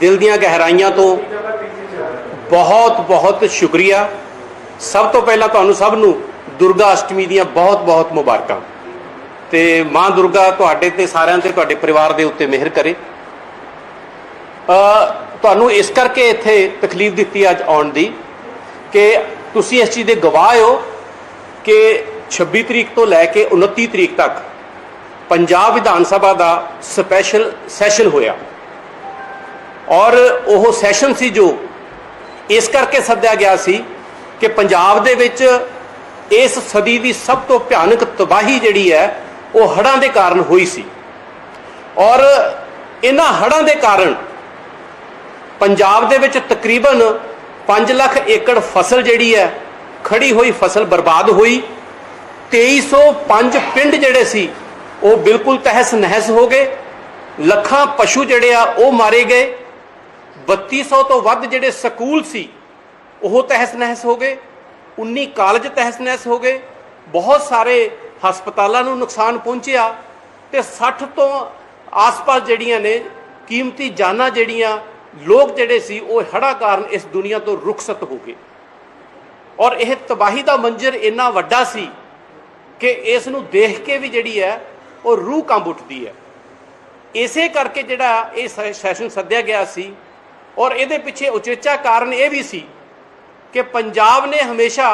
ਦਿਲ ਦੀਆਂ ਗਹਿਰਾਈਆਂ ਤੋਂ ਬਹੁਤ ਬਹੁਤ ਸ਼ੁਕਰੀਆ। ਸਭ ਤੋਂ ਪਹਿਲਾਂ ਤੁਹਾਨੂੰ ਸਭ ਨੂੰ ਦੁਰਗਾ ਅਸ਼ਟਮੀ ਦੀਆਂ ਬਹੁਤ ਬਹੁਤ ਮੁਬਾਰਕਾਂ। ਤੇ ਮਾਂ ਦੁਰਗਾ ਤੁਹਾਡੇ ਤੇ, ਸਾਰਿਆਂ ਤੇ, ਤੁਹਾਡੇ ਪਰਿਵਾਰ ਦੇ ਉੱਤੇ ਮਿਹਰ ਕਰੇ। ਅ, ਤੁਹਾਨੂੰ ਇਸ ਕਰਕੇ ਇੱਥੇ ਤਕਲੀਫ ਦਿੱਤੀ ਅੱਜ ਆਉਣ ਦੀ ਕਿ ਤੁਸੀਂ ਇਸ ਚੀਜ਼ ਦੇ ਗਵਾਹ ਹੋ ਕਿ 26 ਤਰੀਕ ਤੋਂ ਲੈ ਕੇ 29 ਤਰੀਕ ਤੱਕ ਪੰਜਾਬ ਵਿਧਾਨ ਸਭਾ ਦਾ ਸਪੈਸ਼ਲ ਸੈਸ਼ਨ ਹੋਇਆ। ਔਰ ਉਹ ਸੈਸ਼ਨ ਸੀ ਜੋ ਇਸ ਕਰਕੇ ਸੱਦਿਆ ਗਿਆ ਸੀ ਕਿ ਪੰਜਾਬ ਦੇ ਵਿੱਚ ਇਸ ਸਦੀ ਦੀ ਸਭ ਤੋਂ ਭਿਆਨਕ ਤਬਾਹੀ ਜਿਹੜੀ ਹੈ, ਉਹ ਹੜ੍ਹਾਂ ਦੇ ਕਾਰਨ ਹੋਈ ਸੀ। ਔਰ ਇਹਨਾਂ ਹੜ੍ਹਾਂ ਦੇ ਕਾਰਨ ਪੰਜਾਬ ਦੇ ਵਿੱਚ ਤਕਰੀਬਨ 5 ਲੱਖ ਏਕੜ ਫਸਲ ਜਿਹੜੀ ਹੈ ਖੜੀ ਹੋਈ, ਫਸਲ ਬਰਬਾਦ ਹੋਈ। 2305 ਪਿੰਡ ਜਿਹੜੇ ਸੀ, ਉਹ ਬਿਲਕੁਲ ਤਹਿਸ ਨਹਿਸ ਹੋ ਗਏ। ਲੱਖਾਂ ਪਸ਼ੂ ਜਿਹੜੇ ਆ, ਉਹ ਮਾਰੇ ਗਏ। 3200 ਤੋਂ ਵੱਧ ਜਿਹੜੇ ਸਕੂਲ ਸੀ, ਉਹ ਤਹਿਸ ਨਹਿਸ ਹੋ ਗਏ 19 ਕਾਲਜ ਤਹਿਸ ਨਹਿਸ ਹੋ ਗਏ, ਬਹੁਤ ਸਾਰੇ ਹਸਪਤਾਲਾਂ ਨੂੰ ਨੁਕਸਾਨ ਪਹੁੰਚਿਆ ਤੇ 60 ਤੋਂ ਆਸ-ਪਾਸ ਜਿਹੜੀਆਂ ਨੇ, ਕੀਮਤੀ ਜਾਨਾਂ ਜਿਹੜੀਆਂ ਲੋਕ ਜਿਹੜੇ ਸੀ, ਉਹ ਹੜਾ ਕਾਰਨ ਇਸ ਦੁਨੀਆ ਤੋਂ ਰੁਖਸਤ ਹੋ ਗਏ। ਔਰ ਇਹ ਤਬਾਹੀ ਦਾ ਮੰਜ਼ਰ ਇੰਨਾ ਵੱਡਾ ਸੀ ਕਿ ਇਸ ਨੂੰ ਦੇਖ ਕੇ ਵੀ ਜਿਹੜੀ ਹੈ, ਉਹ ਰੂਹ ਕੰਬ ਉੱਠਦੀ ਹੈ। ਇਸੇ ਕਰਕੇ ਜਿਹੜਾ ਇਹ ਸੈ- ਸੈਸ਼ਨ ਸੱਦਿਆ ਗਿਆ ਸੀ ਔਰ ਇਹਦੇ ਪਿੱਛੇ ਉਚੇਚਾ ਕਾਰਨ ਇਹ ਵੀ ਸੀ ਕਿ ਪੰਜਾਬ ਨੇ ਹਮੇਸ਼ਾ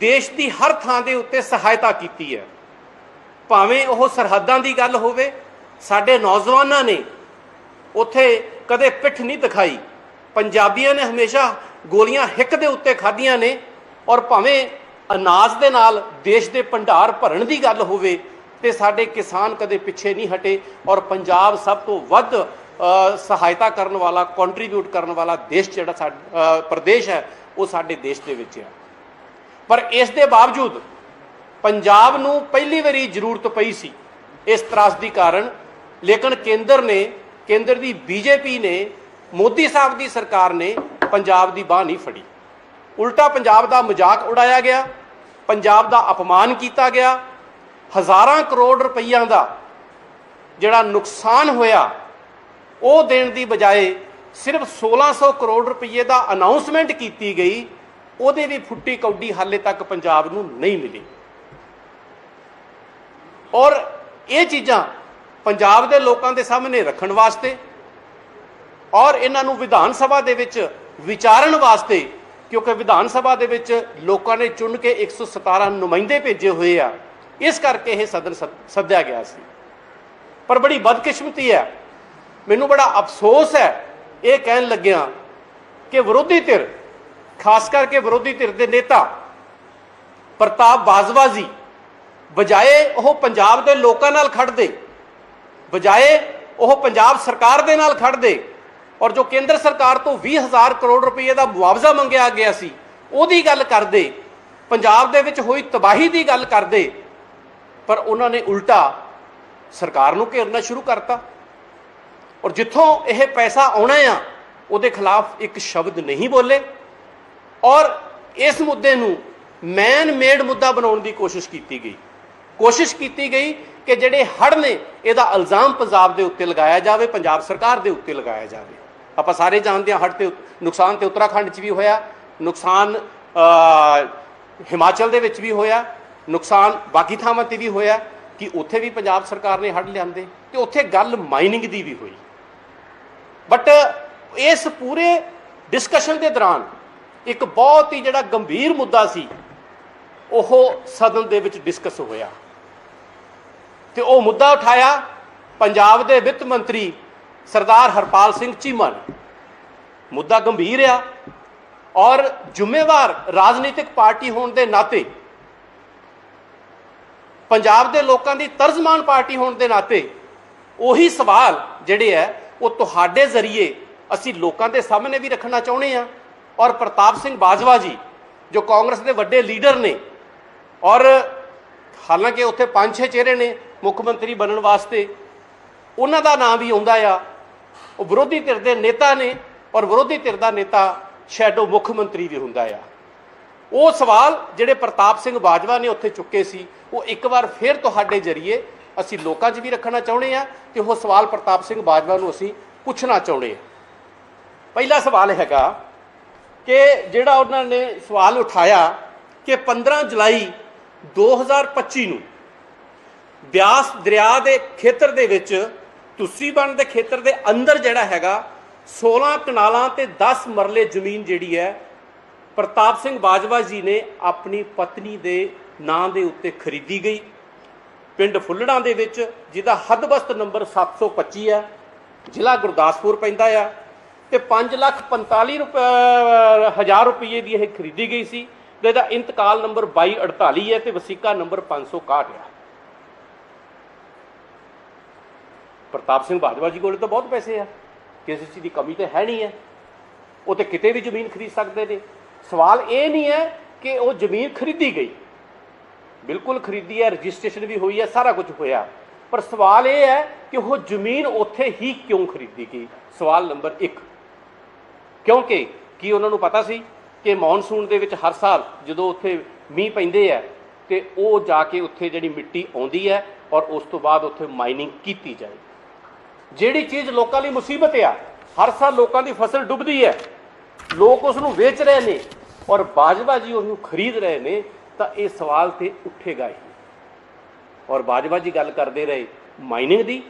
ਦੇਸ਼ ਦੀ ਹਰ ਥਾਂ ਦੇ ਉੱਤੇ ਸਹਾਇਤਾ ਕੀਤੀ ਹੈ। ਭਾਵੇਂ ਉਹ ਸਰਹੱਦਾਂ ਦੀ ਗੱਲ ਹੋਵੇ, ਸਾਡੇ ਨੌਜਵਾਨਾਂ ਨੇ ਉੱਥੇ ਕਦੇ ਪਿੱਠ ਨਹੀਂ ਦਿਖਾਈ। ਪੰਜਾਬੀਆਂ ਨੇ ਹਮੇਸ਼ਾ ਗੋਲੀਆਂ ਹਿੱਕ ਦੇ ਉੱਤੇ ਖਾਧੀਆਂ ਨੇ ਔਰ ਭਾਵੇਂ ਅਨਾਜ ਦੇ ਨਾਲ ਦੇਸ਼ ਦੇ ਭੰਡਾਰ ਭਰਨ ਦੀ ਗੱਲ ਹੋਵੇ ਤੇ ਸਾਡੇ ਕਿਸਾਨ ਕਦੇ ਪਿੱਛੇ ਨਹੀਂ ਹਟੇ ਔਰ ਪੰਜਾਬ ਸਭ ਤੋਂ ਵੱਧ ਸਹਾਇਤਾ ਕਰਨ ਵਾਲਾ ਕੰਟਰੀਬਿਊਟ ਕਰਨ ਵਾਲਾ ਦੇਸ਼ ਜਿਹੜਾ ਸਾਡਾ ਪ੍ਰਦੇਸ਼ ਹੈ, ਉਹ ਸਾਡੇ ਦੇਸ਼ ਦੇ ਵਿੱਚ ਹੈ। ਪਰ ਇਸ ਦੇ ਬਾਵਜੂਦ ਪੰਜਾਬ ਨੂੰ ਪਹਿਲੀ ਵਾਰੀ ਜ਼ਰੂਰਤ ਪਈ ਸੀ ਇਸ ਤਰਾਸਦੀ ਕਾਰਨ, ਲੇਕਿਨ ਕੇਂਦਰ ਨੇ, ਕੇਂਦਰ ਦੀ ਬੀਜੇਪੀ ਨੇ, ਮੋਦੀ ਸਾਹਿਬ ਦੀ ਸਰਕਾਰ ਨੇ ਪੰਜਾਬ ਦੀ ਬਾਹ ਨਹੀਂ ਫੜੀ। ਉਲਟਾ ਪੰਜਾਬ ਦਾ ਮਜ਼ਾਕ ਉਡਾਇਆ ਗਿਆ, ਪੰਜਾਬ ਦਾ ਅਪਮਾਨ ਕੀਤਾ ਗਿਆ, ਹਜ਼ਾਰਾਂ ਕਰੋੜ ਰੁਪਈਆਂ ਦਾ ਜਿਹੜਾ ਨੁਕਸਾਨ ਹੋਇਆ ਉਹ ਦੇਣ ਦੀ ਬਜਾਏ ਸਿਰਫ 1600 ਕਰੋੜ ਰੁਪਏ ਦਾ ਅਨਾਉਂਸਮੈਂਟ ਕੀਤੀ ਗਈ, ਉਹਦੇ ਵੀ ਫੁੱਟੀ ਕੌਡੀ ਹਾਲੇ ਤੱਕ ਪੰਜਾਬ ਨੂੰ ਨਹੀਂ ਮਿਲੀ। ਔਰ ਇਹ ਚੀਜ਼ਾਂ ਪੰਜਾਬ ਦੇ ਲੋਕਾਂ ਦੇ ਸਾਹਮਣੇ ਰੱਖਣ ਵਾਸਤੇ ਔਰ ਇਹਨਾਂ ਨੂੰ ਵਿਧਾਨ ਸਭਾ ਦੇ ਵਿੱਚ ਵਿਚਾਰਨ ਵਾਸਤੇ, ਕਿਉਂਕਿ ਵਿਧਾਨ ਸਭਾ ਦੇ ਵਿੱਚ ਲੋਕਾਂ ਨੇ ਚੁਣ ਕੇ 117 ਨੁਮਾਇੰਦੇ ਭੇਜੇ ਹੋਏ ਆ, ਇਸ ਕਰਕੇ ਇਹ ਸਦਨ ਸੱਦ- ਸੱਦਿਆ ਗਿਆ ਸੀ। ਪਰ ਬੜੀ ਬਦਕਿਸਮਤੀ ਹੈ ਮੈਨੂੰ ਬੜਾ ਅਫਸੋਸ ਹੈ ਇਹ ਕਹਿਣ ਲੱਗਿਆ ਕਿ ਵਿਰੋਧੀ ਧਿਰ, ਖਾਸ ਕਰਕੇ ਵਿਰੋਧੀ ਧਿਰ ਦੇ ਨੇਤਾ ਪ੍ਰਤਾਪ ਬਾਜਵਾ ਜੀ, ਬਜਾਏ ਉਹ ਪੰਜਾਬ ਦੇ ਲੋਕਾਂ ਨਾਲ ਖੜਦੇ ਬਜਾਏ ਉਹ ਪੰਜਾਬ ਸਰਕਾਰ ਦੇ ਨਾਲ ਖੜਦੇ ਔਰ ਜੋ ਕੇਂਦਰ ਸਰਕਾਰ ਤੋਂ 20000 ਕਰੋੜ ਰੁਪਏ ਦਾ ਮੁਆਵਜ਼ਾ ਮੰਗਿਆ ਗਿਆ ਸੀ, ਉਹਦੀ ਗੱਲ ਕਰਦੇ, ਪੰਜਾਬ ਦੇ ਵਿੱਚ ਹੋਈ ਤਬਾਹੀ ਦੀ ਗੱਲ ਕਰਦੇ, ਪਰ ਉਹਨਾਂ ਨੇ ਉਲਟਾ ਸਰਕਾਰ ਨੂੰ ਘੇਰਨਾ ਸ਼ੁਰੂ ਕਰਤਾ। ਔਰ ਜਿੱਥੋਂ ਇਹ ਪੈਸਾ ਆਉਣਾ ਆ, ਉਹਦੇ ਖਿਲਾਫ ਇੱਕ ਸ਼ਬਦ ਨਹੀਂ ਬੋਲੇ। ਔਰ ਇਸ ਮੁੱਦੇ ਨੂੰ ਮੈਨ ਮੇਡ ਮੁੱਦਾ ਬਣਾਉਣ ਦੀ ਕੋਸ਼ਿਸ਼ ਕੀਤੀ ਗਈ। ਕੋਸ਼ਿਸ਼ ਕੀਤੀ ਗਈ ਕਿ ਜਿਹੜੇ ਹੜ ਨੇ, ਇਹਦਾ ਇਲਜ਼ਾਮ ਪੰਜਾਬ ਦੇ ਉੱਤੇ ਲਗਾਇਆ ਜਾਵੇ, ਪੰਜਾਬ ਸਰਕਾਰ ਦੇ ਉੱਤੇ ਲਗਾਇਆ ਜਾਵੇ। ਆਪਾਂ ਸਾਰੇ ਜਾਣਦੇ ਹਾਂ ਹੜ ਤੇ ਨੁਕਸਾਨ ਤੇ ਉੱਤਰਾਖੰਡ 'ਚ ਵੀ ਹੋਇਆ, ਨੁਕਸਾਨ ਹਿਮਾਚਲ ਦੇ ਵਿੱਚ ਵੀ ਹੋਇਆ, ਨੁਕਸਾਨ ਬਾਕੀ ਥਾਵਾਂ ਤੇ ਵੀ ਹੋਇਆ ਕਿ ਉੱਥੇ ਵੀ ਪੰਜਾਬ ਸਰਕਾਰ ਨੇ ਹੜ ਲਿਆਂਦੇ ਤੇ ਉੱਥੇ ਗੱਲ ਮਾਈਨਿੰਗ ਦੀ ਵੀ ਹੋਈ। ਬਟ uh, ਇਸ ਪੂਰੇ ਡਿਸਕਸ਼ਨ ਦੇ ਦੌਰਾਨ ਇੱਕ ਬਹੁਤ ਹੀ ਜਿਹੜਾ ਗੰਭੀਰ ਮੁੱਦਾ ਸੀ, ਉਹ ਸਦਨ ਦੇ ਵਿੱਚ ਡਿਸਕਸ ਹੋਇਆ। ਤੇ ਉਹ ਮੁੱਦਾ ਉਠਾਇਆ ਪੰਜਾਬ ਦੇ ਵਿੱਤ ਮੰਤਰੀ ਸਰਦਾਰ ਹਰਪਾਲ ਸਿੰਘ ਚੀਮਾ ਨੇ। ਮੁੱਦਾ ਗੰਭੀਰ ਆ ਔਰ ਜ਼ਿੰਮੇਵਾਰ ਰਾਜਨੀਤਿਕ ਪਾਰਟੀ ਹੋਣ ਦੇ ਨਾਤੇ, ਪੰਜਾਬ ਦੇ ਲੋਕਾਂ ਦੀ ਤਰਜ਼ਮਾਨ ਪਾਰਟੀ ਹੋਣ ਦੇ ਨਾਤੇ ਉਹੀ ਸਵਾਲ ਜਿਹੜੇ ਹੈ ਉਹ ਤੁਹਾਡੇ ਜ਼ਰੀਏ ਅਸੀਂ ਲੋਕਾਂ ਦੇ ਸਾਹਮਣੇ ਵੀ ਰੱਖਣਾ ਚਾਹੁੰਦੇ ਆ ਔਰ ਪ੍ਰਤਾਪ ਸਿੰਘ ਬਾਜਵਾ ਜੀ, ਜੋ ਕਾਂਗਰਸ ਦੇ ਵੱਡੇ ਲੀਡਰ ਨੇ, ਔਰ ਹਾਲਾਂਕਿ ਉੱਥੇ ਪੰਜ ਛੇ ਚਿਹਰੇ ਨੇ ਮੁੱਖ ਮੰਤਰੀ ਬਣਨ ਵਾਸਤੇ, ਉਹਨਾਂ ਦਾ ਨਾਮ ਵੀ ਆਉਂਦਾ ਆ। ਉਹ ਵਿਰੋਧੀ ਧਿਰ ਦੇ ਨੇਤਾ ਨੇ, ਔਰ ਵਿਰੋਧੀ ਧਿਰ ਦਾ ਨੇਤਾ ਸ਼ੈਡੋ ਮੁੱਖ ਮੰਤਰੀ ਵੀ ਹੁੰਦਾ ਆ। ਉਹ ਸਵਾਲ ਜਿਹੜੇ ਪ੍ਰਤਾਪ ਸਿੰਘ ਬਾਜਵਾ ਨੇ ਉੱਥੇ ਚੁੱਕੇ ਸੀ, ਉਹ ਇੱਕ ਵਾਰ ਫਿਰ ਤੁਹਾਡੇ ਜਰੀਏ ਅਸੀਂ ਲੋਕਾਂ 'ਚ ਵੀ ਰੱਖਣਾ ਚਾਹੁੰਦੇ ਆ ਤੇ ਉਹ ਸਵਾਲ ਪ੍ਰਤਾਪ ਸਿੰਘ ਬਾਜਵਾ ਨੂੰ ਅਸੀਂ ਪੁੱਛਣਾ ਚਾਹੁੰਦੇ ਆ ਪਹਿਲਾ ਸਵਾਲ ਹੈਗਾ ਕਿ ਜਿਹੜਾ ਉਹਨਾਂ ਨੇ ਸਵਾਲ ਉਠਾਇਆ ਕਿ 15 ਜੁਲਾਈ 2025 ਨੂੰ ਬਿਆਸ ਦਰਿਆ ਦੇ ਖੇਤਰ ਦੇ ਵਿੱਚ ਤੁਸੀਂ ਬਣ ਦੇ ਖੇਤਰ ਦੇ ਅੰਦਰ ਜਿਹੜਾ ਹੈਗਾ 16 ਕਨਾਲਾਂ ਤੇ 10 ਮਰਲੇ ਜ਼ਮੀਨ ਜਿਹੜੀ ਹੈ, ਪ੍ਰਤਾਪ ਸਿੰਘ ਬਾਜਵਾ ਜੀ ਨੇ ਆਪਣੀ ਪਤਨੀ ਦੇ ਨਾਂ ਦੇ ਉੱਤੇ ਖਰੀਦੀ ਗਈ। ਪਿੰਡ ਫੁੱਲੜਾਂ ਦੇ ਵਿੱਚ, ਜਿਹਦਾ ਹੱਦਬਸਤ ਨੰਬਰ 725 ਹੈ, ਜ਼ਿਲ੍ਹਾ ਗੁਰਦਾਸਪੁਰ ਪੈਂਦਾ ਆ, ਤੇ 5 ਲੱਖ 45 ਰੁਪਏ ਹਜ਼ਾਰ ਰੁਪਏ ਦੀ ਇਹ ਖਰੀਦੀ ਗਈ ਸੀ, ਤੇ ਇਹਦਾ ਇੰਤਕਾਲ ਨੰਬਰ 2248 ਹੈ ਤੇ ਵਸੀਕਾ ਨੰਬਰ 561 ਹੈ ਪ੍ਰਤਾਪ ਸਿੰਘ ਬਾਜਵਾ ਜੀ ਕੋਲ ਤਾਂ ਬਹੁਤ ਪੈਸੇ ਆ, ਕਿਸੇ ਚੀਜ਼ ਦੀ ਕਮੀ ਤਾਂ ਹੈ ਨਹੀਂ ਹੈ, ਉਹ ਤੇ ਕਿਤੇ ਵੀ ਜ਼ਮੀਨ ਖਰੀਦ ਸਕਦੇ ਨੇ। ਸਵਾਲ ਇਹ ਨਹੀਂ ਹੈ ਕਿ ਉਹ ਜ਼ਮੀਨ ਖਰੀਦੀ ਗਈ। ਬਿਲਕੁਲ ਖਰੀਦੀ ਹੈ, ਰਜਿਸਟ੍ਰੇਸ਼ਨ ਵੀ ਹੋਈ ਹੈ, ਸਾਰਾ ਕੁਝ ਹੋਇਆ। ਪਰ ਸਵਾਲ ਇਹ ਹੈ ਕਿ ਉਹ ਜ਼ਮੀਨ ਉੱਥੇ ਹੀ ਕਿਉਂ ਖਰੀਦੀ ਗਈ? ਸਵਾਲ ਨੰਬਰ 1 ਕਿਉਂਕਿ ਕੀ ਉਹਨਾਂ ਨੂੰ ਪਤਾ ਸੀ ਕਿ ਮੌਨਸੂਨ ਦੇ ਵਿੱਚ ਹਰ ਸਾਲ ਜਦੋਂ ਉੱਥੇ ਮੀਂਹ ਪੈਂਦੇ ਆ ਤੇ ਉਹ ਜਾ ਕੇ ਉੱਥੇ ਜਿਹੜੀ ਮਿੱਟੀ ਆਉਂਦੀ ਹੈ ਔਰ ਉਸ ਤੋਂ ਬਾਅਦ ਉੱਥੇ ਮਾਈਨਿੰਗ ਕੀਤੀ ਜਾਏ। ਜਿਹੜੀ ਚੀਜ਼ ਲੋਕਾਂ ਲਈ ਮੁਸੀਬਤ ਆ, ਹਰ ਸਾਲ ਲੋਕਾਂ ਦੀ ਫਸਲ ਡੁੱਬਦੀ ਹੈ। ਲੋਕ ਉਸ ਨੂੰ ਵੇਚ ਰਹੇ ਨੇ ਔਰ ਬਾਜਵਾ ਜੀ ਉਹਨੂੰ ਖਰੀਦ ਰਹੇ ਨੇ ਤਾਂ ਇਹ ਸਵਾਲ ਤੇ ਉੱਠੇਗਾ ਹੀ। ਔਰ ਬਾਜਵਾ ਜੀ ਗੱਲ ਕਰਦੇ ਰਹੇ, ਮਾਈਨਿੰਗ ਦੀ?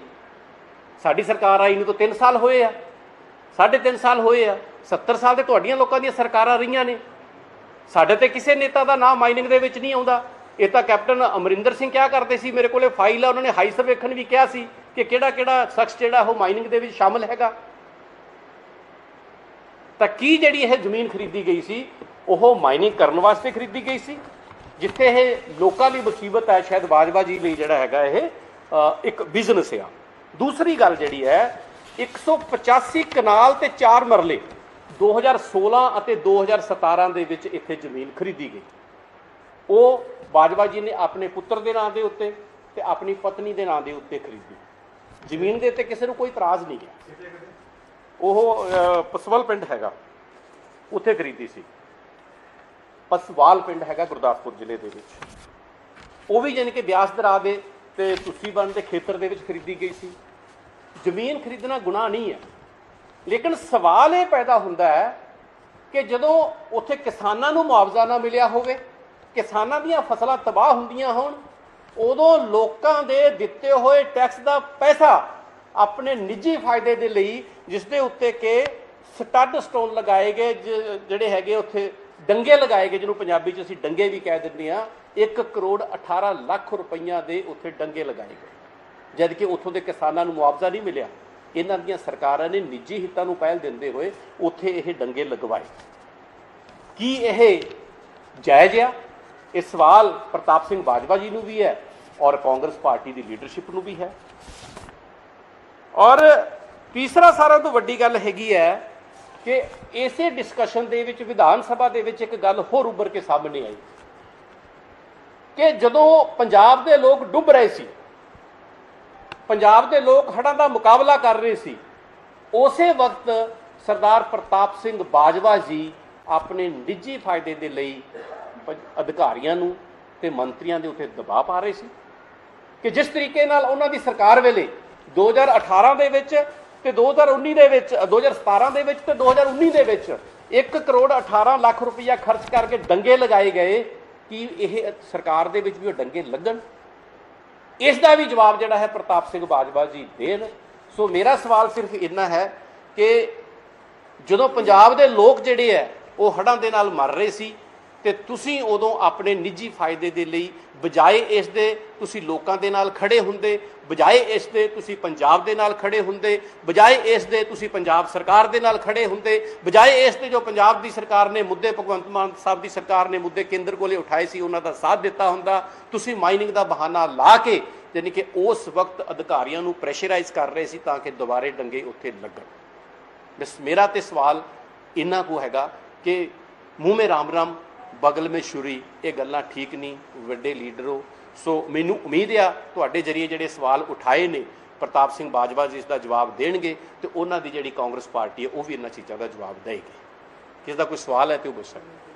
ਸਾਡੀ ਸਰਕਾਰ ਆਈ ਨੂੰ ਤਾਂ 3 ਸਾਲ ਹੋਏ ਆ। ਸਾਢੇ ਤਿੰਨ ਸਾਲ ਹੋਏ ਆ। 70 ਸਾਲ ਤੇ ਤੁਹਾਡੀਆਂ ਲੋਕਾਂ ਦੀਆਂ ਸਰਕਾਰਾਂ ਰਹੀਆਂ ਨੇ। ਸਾਡੇ ਤੇ ਕਿਸੇ ਨੇਤਾ ਦਾ ਨਾਮ ਮਾਈਨਿੰਗ ਦੇ ਵਿੱਚ ਨਹੀਂ ਆਉਂਦਾ। ਇਹ ਤਾਂ ਕੈਪਟਨ ਅਮਰਿੰਦਰ ਸਿੰਘ ਕਿਹਾ ਕਰਦੇ ਸੀ? ਮੇਰੇ ਕੋਲੇ ਫਾਈਲ ਆ, ਉਹਨਾਂ ਨੇ ਹਾਈ ਸਰਵੇਖਣ ਵੀ ਕਿਹਾ ਸੀ ਕਿ ਕਿਹੜਾ ਕਿਹੜਾ ਸ਼ਖਸ ਜਿਹੜਾ ਉਹ ਮਾਈਨਿੰਗ ਦੇ ਵਿੱਚ ਸ਼ਾਮਲ ਹੈਗਾ। ਤਾਂ ਕੀ ਜਿਹੜੀ ਇਹ ਜ਼ਮੀਨ ਖਰੀਦੀ ਗਈ ਸੀ, ਉਹ ਮਾਈਨਿੰਗ ਕਰਨ ਵਾਸਤੇ ਖਰੀਦੀ ਗਈ ਸੀ? ਜਿੱਥੇ ਇਹ ਲੋਕਾਂ ਲਈ ਮੁਸੀਬਤ ਹੈ, ਸ਼ਾਇਦ ਬਾਜਵਾ ਜੀ ਲਈ ਜਿਹੜਾ ਹੈਗਾ ਇਹ ਇੱਕ ਬਿਜ਼ਨਸ ਆ। ਦੂਸਰੀ ਗੱਲ ਜਿਹੜੀ ਹੈ 185 ਕਨਾਲ ਤੇ 4 ਮਰਲੇ 2016 ਅਤੇ 2017 ਦੇ ਵਿੱਚ ਇੱਥੇ ਜ਼ਮੀਨ ਖਰੀਦੀ ਗਈ। ਉਹ ਬਾਜਵਾ ਜੀ ਨੇ ਆਪਣੇ ਪੁੱਤਰ ਦੇ ਨਾਂ ਦੇ ਉੱਤੇ ਤੇ ਆਪਣੀ ਪਤਨੀ ਦੇ ਨਾਂ ਦੇ ਉੱਤੇ ਖਰੀਦੀ। ਜ਼ਮੀਨ ਦੇ ਉੱਤੇ ਕਿਸੇ ਨੂੰ ਕੋਈ ਇਤਰਾਜ਼ ਨਹੀਂ ਹੈ। ਉਹ ਪਸਵਲ ਪਿੰਡ ਹੈਗਾ। ਉੱਥੇ ਖਰੀਦੀ ਸੀ। ਪਸਵਾਲ ਪਿੰਡ ਹੈਗਾ ਗੁਰਦਾਸਪੁਰ ਜ਼ਿਲ੍ਹੇ ਦੇ ਵਿੱਚ। ਉਹ ਵੀ ਯਾਨੀ ਕਿ ਬਿਆਸ ਦਰਾ ਦੇ ਤੇ ਤੁਸੀਂ ਬਣ ਦੇ ਖੇਤਰ ਦੇ ਵਿੱਚ ਖਰੀਦੀ ਗਈ ਸੀ। ਜ਼ਮੀਨ ਖਰੀਦਣਾ ਗੁਨਾਹ ਨਹੀਂ ਹੈ। ਲੇਕਿਨ ਸਵਾਲ ਇਹ ਪੈਦਾ ਹੁੰਦਾ ਹੈ ਕਿ ਜਦੋਂ ਉੱਥੇ ਕਿਸਾਨਾਂ ਨੂੰ ਮੁਆਵਜ਼ਾ ਨਾ ਮਿਲਿਆ ਹੋਵੇ, ਕਿਸਾਨਾਂ ਦੀਆਂ ਫਸਲਾਂ ਤਬਾਹ ਹੁੰਦੀਆਂ ਹੋਣ, ਉਦੋਂ ਲੋਕਾਂ ਦੇ ਦਿੱਤੇ ਹੋਏ ਟੈਕਸ ਦਾ ਪੈਸਾ ਆਪਣੇ ਨਿੱਜੀ ਫਾਇਦੇ ਦੇ ਲਈ, ਜਿਸ ਦੇ ਉੱਤੇ ਕਿ ਸਟੱਡ ਸਟੋਨ ਲਗਾਏ ਗਏ ਜ- ਜਿਹੜੇ ਹੈਗੇ ਉੱਥੇ ਡੰਗੇ ਲਗਾਏ ਗਏ, ਜਿਹਨੂੰ ਪੰਜਾਬੀ 'ਚ ਅਸੀਂ ਡੰਗੇ ਵੀ ਕਹਿ ਦਿੰਦੇ ਆ 1 ਕਰੋੜ 18 ਲੱਖ ਰੁਪਈਆ ਦੇ ਉੱਥੇ ਡੰਗੇ ਲਗਾਏ ਗਏ। ਜਦ ਕਿ ਉੱਥੋਂ ਦੇ ਕਿਸਾਨਾਂ ਨੂੰ ਮੁਆਵਜ਼ਾ ਨਹੀਂ ਮਿਲਿਆ। ਇਹਨਾਂ ਦੀਆਂ ਸਰਕਾਰਾਂ ਨੇ ਨਿੱਜੀ ਹਿੱਤਾਂ ਨੂੰ ਪਹਿਲ ਦਿੰਦੇ ਹੋਏ ਉੱਥੇ ਇਹ ਡੰਗੇ ਲਗਵਾਏ। ਕੀ ਇਹ ਜਾਇਜ਼ ਆ? ਇਹ ਸਵਾਲ ਪ੍ਰਤਾਪ ਸਿੰਘ ਬਾਜਵਾ ਜੀ ਨੂੰ ਵੀ ਹੈ ਔਰ ਕਾਂਗਰਸ ਪਾਰਟੀ ਦੀ ਲੀਡਰਸ਼ਿਪ ਨੂੰ ਵੀ ਹੈ। ਔਰ ਤੀਸਰਾ ਸਾਰਿਆਂ ਤੋਂ ਵੱਡੀ ਗੱਲ ਹੈਗੀ ਹੈ ਕਿ ਇਸੇ ਡਿਸਕਸ਼ਨ ਦੇ ਵਿੱਚ, ਵਿਧਾਨ ਸਭਾ ਦੇ ਵਿੱਚ ਇੱਕ ਗੱਲ ਹੋਰ ਉੱਭਰ ਕੇ ਸਾਹਮਣੇ ਆਈ। ਕਿ ਜਦੋਂ ਪੰਜਾਬ ਦੇ ਲੋਕ ਡੁੱਬ ਰਹੇ ਸੀ, ਪੰਜਾਬ ਦੇ ਲੋਕ ਹੜ੍ਹਾਂ ਦਾ ਮੁਕਾਬਲਾ ਕਰ ਰਹੇ ਸੀ, ਉਸੇ ਵਕਤ ਸਰਦਾਰ ਪ੍ਰਤਾਪ ਸਿੰਘ ਬਾਜਵਾ ਜੀ ਆਪਣੇ ਨਿੱਜੀ ਫਾਇਦੇ ਦੇ ਲਈ ਅਧਿਕਾਰੀਆਂ ਨੂੰ ਤੇ ਮੰਤਰੀਆਂ ਦੇ ਉੱਤੇ ਦਬਾਅ ਪਾ ਰਹੇ ਸੀ। ਕਿ ਜਿਸ ਤਰੀਕੇ ਨਾਲ ਉਹਨਾਂ ਦੀ ਸਰਕਾਰ ਵੇਲੇ 2018 ਦੇ ਵਿੱਚ ਤੇ 2019 ਦੇ ਵਿੱਚ 2017 ਦੇ ਵਿੱਚ ਤੇ 2019 ਦੇ ਵਿੱਚ 1 ਕਰੋੜ 18 ਲੱਖ ਰੁਪਈਆ ਖਰਚ ਕਰਕੇ ਡੰਗੇ ਲਗਾਏ ਗਏ ਕਿ ਇਹ ਸਰਕਾਰ ਦੇ ਵਿੱਚ ਵੀ ਉਹ ਡੰਗੇ ਲੱਗਣ। ਇਸ ਦਾ ਵੀ ਜਵਾਬ ਜਿਹੜਾ ਹੈ ਪ੍ਰਤਾਪ ਸਿੰਘ ਬਾਜਵਾ ਜੀ ਦੇਣ। ਸੋ ਮੇਰਾ ਸਵਾਲ ਸਿਰਫ ਇੰਨਾ ਹੈ ਕਿ ਜਦੋਂ ਪੰਜਾਬ ਦੇ ਲੋਕ ਜਿਹੜੇ ਹੈ, ਉਹ ਹੜ੍ਹਾਂ ਦੇ ਨਾਲ ਮਰ ਰਹੇ ਸੀ ਤੇ ਤੁਸੀਂ ਉਦੋਂ ਆਪਣੇ ਨਿੱਜੀ ਫਾਇਦੇ ਦੇ ਲਈ ਬਜਾਏ ਇਸ ਦੇ ਤੁਸੀਂ ਲੋਕਾਂ ਦੇ ਨਾਲ ਖੜੇ ਹੁੰਦੇ, ਬਜਾਏ ਇਸ ਦੇ ਤੁਸੀਂ ਪੰਜਾਬ ਦੇ ਨਾਲ ਖੜੇ ਹੁੰਦੇ, ਬਜਾਏ ਇਸ ਦੇ ਤੁਸੀਂ ਪੰਜਾਬ ਸਰਕਾਰ ਦੇ ਨਾਲ ਖੜੇ ਹੁੰਦੇ, ਬਜਾਏ ਇਸ ਦੇ ਜੋ ਪੰਜਾਬ ਦੀ ਸਰਕਾਰ ਨੇ ਮੁੱਦੇ, ਭਗਵੰਤ ਮਾਨ ਸਾਹਿਬ ਦੀ ਸਰਕਾਰ ਨੇ ਮੁੱਦੇ ਕੇਂਦਰ ਕੋਲੇ ਉਠਾਏ ਸੀ, ਉਹਨਾਂ ਦਾ ਸਾਥ ਦਿੱਤਾ ਹੁੰਦਾ, ਤੁਸੀਂ ਮਾਈਨਿੰਗ ਦਾ ਬਹਾਨਾ ਲਾ ਕੇ ਯਾਨੀ ਕਿ ਉਸ ਵਕਤ ਅਧਿਕਾਰੀਆਂ ਨੂੰ ਪ੍ਰੈਸ਼ਰਾਈਜ਼ ਕਰ ਰਹੇ ਸੀ ਤਾਂ ਕਿ ਦੁਬਾਰੇ ਡੰਗੇ ਉੱਥੇ ਲੱਗਣ। ਬਸ ਮੇਰਾ ਤੇ ਸਵਾਲ ਇਹਨਾਂ ਕੁ ਹੈਗਾ ਕਿ ਮੂੰਹ ਮੇ ਰਾਮ ਰਾਮ ਬਗਲ ਮੇ ਛੁਰੀ, ਇਹ ਗੱਲਾਂ ਠੀਕ ਨਹੀਂ, ਵੱਡੇ ਲੀਡਰ। ਹੋ ਸੋ ਮੈਨੂੰ ਉਮੀਦ ਆ, ਤੁਹਾਡੇ ਜਰੀਏ ਜਿਹੜੇ ਸਵਾਲ ਉਠਾਏ ਨੇ, ਪ੍ਰਤਾਪ ਸਿੰਘ ਬਾਜਵਾ ਜੀ ਇਸ ਦਾ ਜਵਾਬ ਦੇਣਗੇ ਤੇ ਉਹਨਾਂ ਦੀ ਜਿਹੜੀ ਕਾਂਗਰਸ ਪਾਰਟੀ ਹੈ, ਉਹ ਵੀ ਇਹਨਾਂ ਚੀਜ਼ਾਂ ਦਾ ਜਵਾਬ ਦੇਏਗੀ। ਕਿਸ ਦਾ ਕੋਈ ਸਵਾਲ ਹੈ ਤੇ ਉਹ ਪੁੱਛ ਸਕਦੇ